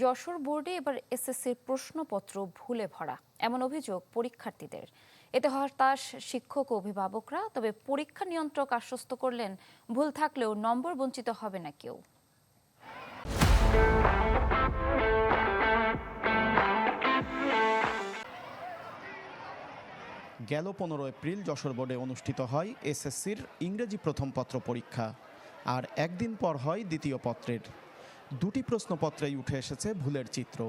যশোর বোর্ডে এবার এসএসসির প্রশ্নপত্র ভুলে ভরা, এমন অভিযোগ পরীক্ষার্থীদের। এতে হতাশ শিক্ষক ও অভিভাবকরা, তবে পরীক্ষা নিয়ন্ত্রক আশ্বস্ত করলেন, ভুল থাকলেও নম্বর বঞ্চিত হবে না কেউ। গেল পনেরো এপ্রিল যশোর বোর্ডে অনুষ্ঠিত হয় এসএসসির ইংরেজি প্রথম পত্র পরীক্ষা, আর একদিন পর হয় দ্বিতীয় পত্রের। দুটি প্রশ্নপত্রেই উঠে এসেছে ভুলের চিত্র।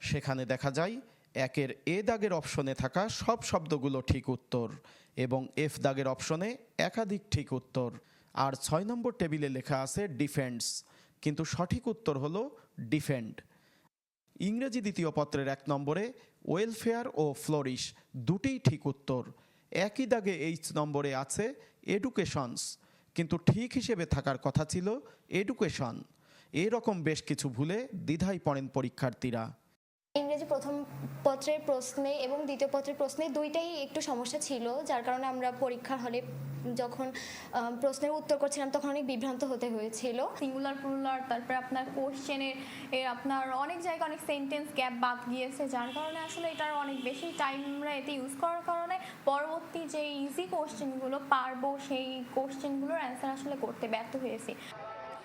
সেখানে দেখা যায়, একের এ দাগের অপশনে থাকা সব শব্দগুলো ঠিক উত্তর এবং এফ দাগের অপশনে একাধিক ঠিক উত্তর। আর ছয় নম্বর টেবিলে লেখা আছে ডিফেন্স কিন্তু সঠিক উত্তর হল ডিফেন্ড। ইংরেজি দ্বিতীয় পত্রের এক নম্বরে, ওয়েলফেয়ার ও ফ্লোরিশ দুটিই ঠিক উত্তর। একই দাগে এইচ নম্বরে আছে এডুকেশনস কিন্তু ঠিক হিসেবে থাকার কথা ছিল এডুকেশন। এরকম বেশ কিছু ভুলে দ্বিধায় পড়েন পরীক্ষার্থীরা। প্রথম পত্রের প্রশ্নে এবং দ্বিতীয় পত্রের প্রশ্নে দুইটাই একটু সমস্যা ছিল যার কারণে আমরা পরীক্ষার হলে যখন প্রশ্নের উত্তর করছিলাম তখন অনেক বিভ্রান্ত হতে হয়েছিল। সিঙ্গুলার প্লুরাল তারপরে আপনার কোশ্চেনের এর আপনার অনেক জায়গায় অনেক সেন্টেন্স গ্যাপ বাদ গিয়েছে যার কারণে আসলে এটার অনেক বেশি টাইম আমরা এতে ইউজ করার কারণে পরবর্তী যে ইজি কোশ্চেনগুলো পারব সেই কোশ্চেনগুলোর অ্যান্সার আসলে করতে ব্যর্থ হয়েছি।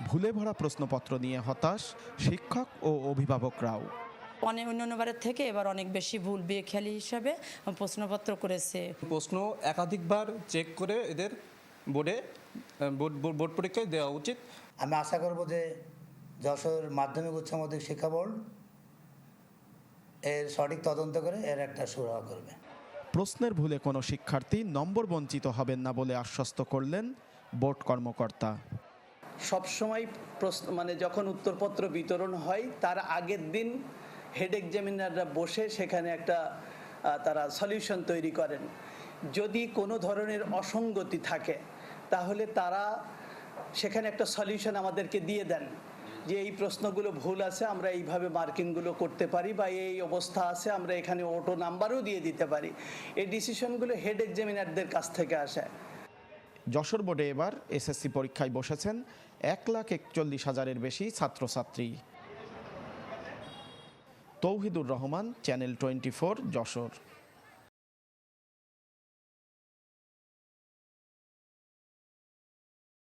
ভুলে ভরা প্রশ্নপত্র নিয়ে হতাশ শিক্ষক ও অভিভাবকরাও। অনেক অন্যান্যবারের থেকে এবার অনেক বেশি ভুল বেখেয়ালি হিসাবে প্রশ্নপত্র করেছে। প্রশ্ন একাধিকবার চেক করে এদের বোর্ডে বোর্ড বোর্ড- বোর্ড পরীক্ষায় দেওয়া উচিত। আমি আশা করব যে যশোর মাধ্যমিক উচ্চ মাধ্যমিক শিক্ষা বোর্ড এর সঠিক তদন্ত করে এর একটা সুরাহা করবে। প্রশ্নের ভুলে কোনো শিক্ষার্থী নম্বর বঞ্চিত হবেন না বলে আশ্বস্ত করলেন বোর্ড কর্মকর্তা। সবসময় প্রশ্ন মানে যখন উত্তরপত্র বিতরণ হয় তার আগের দিন হেড এক্সামিনাররা বসে সেখানে একটা তারা সলিউশন তৈরি করেন। যদি কোনো ধরনের অসঙ্গতি থাকে, তাহলে তারা সেখানে একটা সলিউশন আমাদেরকে দিয়ে দেন। যে এই প্রশ্নগুলো ভুল আছে, আমরা এইভাবে মার্কিংগুলো করতে পারি বা এই অবস্থা আছে, আমরা এখানে অটো নাম্বারও দিয়ে দিতে পারি। এই ডিসিশনগুলো হেড এক্সামিনারদের কাছ থেকে আসে। যশোর বোর্ডে এবার এসএসসি পরীক্ষায় বসেছেন এক লাখ একচল্লিশ হাজারের বেশি ছাত্রছাত্রী। Tauhidur Rahman channel twenty four Jessore.